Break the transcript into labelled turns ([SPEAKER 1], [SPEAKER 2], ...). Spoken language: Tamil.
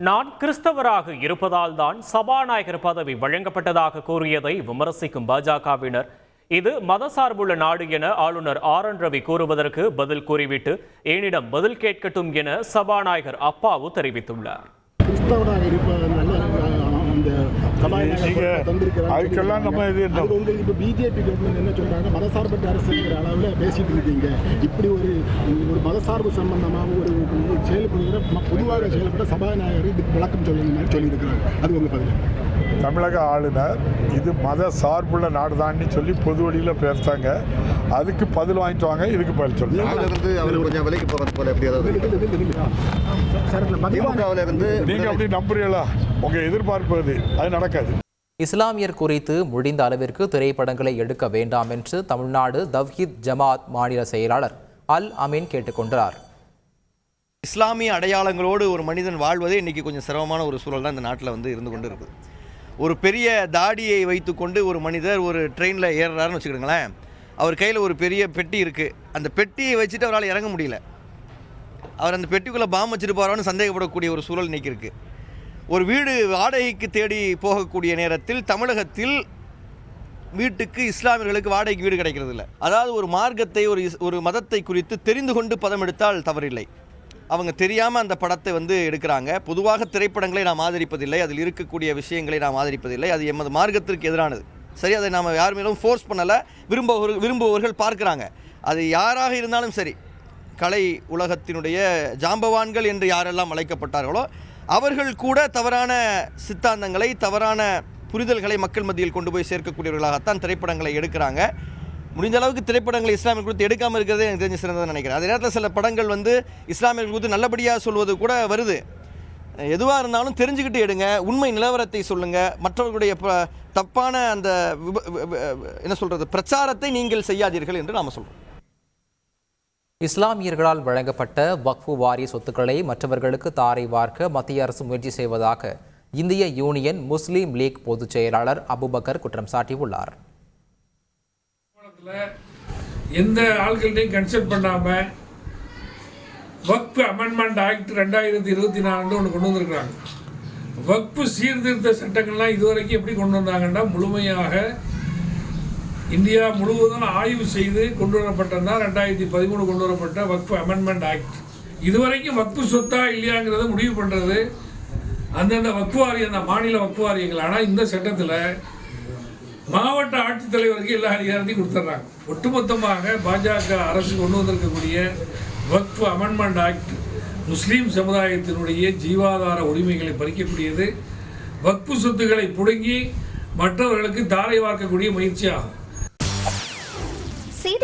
[SPEAKER 1] நான் கிறிஸ்தவராக இருப்பதால் தான் சபாநாயகர் பதவி வழங்கப்பட்டதாக கூறியதை விமர்சிக்கும் பாஜகவினர் இது மதசார்புள்ள நாடு என ஆளுநர் ஆர் என் ரவி கூறுவதற்கு பதில் கூறிவிட்டு என்னிடம் பதில் கேட்கட்டும் என சபாநாயகர் அப்பாவு தெரிவித்துள்ளார்.
[SPEAKER 2] கிறிஸ்தவராக இருப்பதனால அந்த
[SPEAKER 3] அதுக்கெல்லாம் நம்ம இது
[SPEAKER 2] வந்து இப்போ பிஜேபி கவர்மெண்ட் என்ன சொல்றாங்க மதசார்பற்ற அரசுங்கிற அளவில் பேசிட்டு இருக்கீங்க இப்படி ஒரு ஒரு மதசார்பு சம்பந்தமாக ஒரு செயல்படுகிற பொதுவாக செயல்பட சபாநாயகர் இதுக்கு விளக்கம் சொல்லுங்க மாதிரி சொல்லியிருக்கிறாங்க அது உங்க பதில்
[SPEAKER 3] தமிழக ஆளுநர் இது மத சார்புள்ள நாடுதான்னு சொல்லி பொது வழியில் பேசுறாங்க அதுக்கு பதில் வாங்கிட்டு வாங்க இதுக்கு பதில் சொல்லுங்க
[SPEAKER 4] அதுல இருந்து அவர் கொஞ்சம் விலைக்கு போறது போல எப்படி ஏதாவது
[SPEAKER 2] சார் இந்த மதிவான
[SPEAKER 4] திமுகவில் இருந்து
[SPEAKER 3] நீங்க அப்படி நம்புறீங்களா உங்க எதிர்பார்ப்பு அது. அது நடக்காது.
[SPEAKER 5] இஸ்லாமியர் குறித்து முடிந்த அளவிற்கு திரைப்படங்களை எடுக்க வேண்டாம் என்று தமிழ்நாடு தவ்ஹீத் ஜமாத் மாநில செயலாளர் அல் அமீன் கேட்டுக்கொண்டார்
[SPEAKER 6] இஸ்லாமிய அடையாளங்களோடு ஒரு மனிதன் வாழ்வதே இன்றைக்கி கொஞ்சம் சிரமமான ஒரு சூழல் தான் இந்த நாட்டில் வந்து இருந்து கொண்டு இருக்குது. ஒரு பெரிய தாடியை வைத்துக்கொண்டு ஒரு மனிதர் ஒரு ட்ரெயினில் ஏறுறாருன்னு வச்சுக்கிடுங்களேன். அவர் கையில் ஒரு பெரிய பெட்டி இருக்குது அந்த பெட்டியை வச்சுட்டு அவரால் இறங்க முடியல. அவர் அந்த பெட்டிக்குள்ளே பாம் வச்சுட்டு போகிறான்னு சந்தேகப்படக்கூடிய ஒரு சூழல் இன்றைக்கி இருக்குது ஒரு வீடு வாடகைக்கு தேடி போகக்கூடிய நேரத்தில் தமிழகத்தில் வீட்டுக்கு இஸ்லாமியர்களுக்கு வாடகைக்கு வீடு கிடைக்கிறது இல்லை அதாவது ஒரு மார்க்கத்தை ஒரு ஒரு மதத்தை குறித்து தெரிந்து கொண்டு பதம் எடுத்தால் தவறில்லை. அவங்க தெரியாமல் அந்த படத்தை வந்து எடுக்கிறாங்க. பொதுவாக திரைப்படங்களை நாம் ஆதரிப்பதில்லை. அதில் இருக்கக்கூடிய விஷயங்களை நாம் ஆதரிப்பதில்லை. அது எமது மார்க்கத்திற்கு எதிரானது. சரி அதை நாம் யார் மேலும் ஃபோர்ஸ் பண்ணலை விரும்புபவர்கள் விரும்புபவர்கள் பார்க்குறாங்க. அது யாராக இருந்தாலும் சரி கலை உலகத்தினுடைய ஜாம்பவான்கள் என்று யாரெல்லாம் அழைக்கப்பட்டார்களோ அவர்கள் கூட தவறான சித்தாந்தங்களை தவறான புரிதல்களை மக்கள் மத்தியில் கொண்டு போய் சேர்க்கக்கூடியவர்களாகத்தான் திரைப்படங்களை எடுக்கிறாங்க. முடிஞ்ச அளவுக்கு திரைப்படங்களை இஸ்லாமியர் குறித்து எடுக்காமல் இருக்கிறதே எனக்கு தெரிஞ்சு சிறந்ததுன்னு நினைக்கிறேன். அதே நேரத்தில் சில படங்கள் வந்து இஸ்லாமியர்கள் குறித்து நல்லபடியாக சொல்வது கூட வருது. எதுவாக இருந்தாலும் தெரிஞ்சுக்கிட்டு எடுங்க. உண்மை நிலவரத்தை சொல்லுங்கள் மற்றவர்களுடைய ப- தப்பான அந்த என்ன சொல்கிறது பிரச்சாரத்தை நீங்கள் செய்யாதீர்கள் என்று நாம் சொல்கிறோம்
[SPEAKER 5] இஸ்லாமியர்களால் வழங்கப்பட்ட வக்ஃபு வாரிய சொத்துக்களை மற்றவர்களுக்கு தாரை வார்க்க மத்திய அரசு முயற்சி செய்வதாக இந்திய யூனியன் முஸ்லீம் லீக் பொதுச் செயலாளர் அபுபக்கர் குற்றம் சாட்டியுள்ளார்.
[SPEAKER 7] எந்த ஆள்கள்டையும் கன்சல்ட் பண்ணாமல் வக்ஃபு அமெண்ட்மெண்ட் ஆக்ட் ரெண்டாயிரத்தி இருபத்தி நாலு ஒன்று கொண்டு வந்திருக்கிறாங்க. வக்ஃபு சீர்திருத்த சட்டங்கள்லாம் இதுவரைக்கும் எப்படி கொண்டு வந்தாங்கன்னா முழுமையாக இந்தியா முழுவதும் ஆய்வு செய்து கொண்டு வரப்பட்டது தான் ரெண்டாயிரத்தி பதிமூணு கொண்டு வரப்பட்ட வக்ஃப் அமெண்ட்மெண்ட் ஆக்ட் இதுவரைக்கும் வக்ஃபு சொத்தா இல்லையாங்கிறத முடிவு பண்ணுறது அந்தந்த வக்ஃபு வாரியம் அந்த மாநில வக்ஃபு வாரியங்கள் ஆனால் இந்த சட்டத்தில் மாவட்ட ஆட்சித்தலைவருக்கு எல்லா அதிகாரத்தையும் கொடுத்துட்றாங்க. ஒட்டுமொத்தமாக பாஜக அரசு கொண்டு வந்திருக்கக்கூடிய வக்ஃப் அமெண்ட்மெண்ட் ஆக்ட் முஸ்லீம் சமுதாயத்தினுடைய ஜீவாதார உரிமைகளை பறிக்கக்கூடியது. வக்ஃபு சொத்துக்களை புடுங்கி மற்றவர்களுக்கு தாரை வார்க்கக்கூடிய முயற்சியாகும்.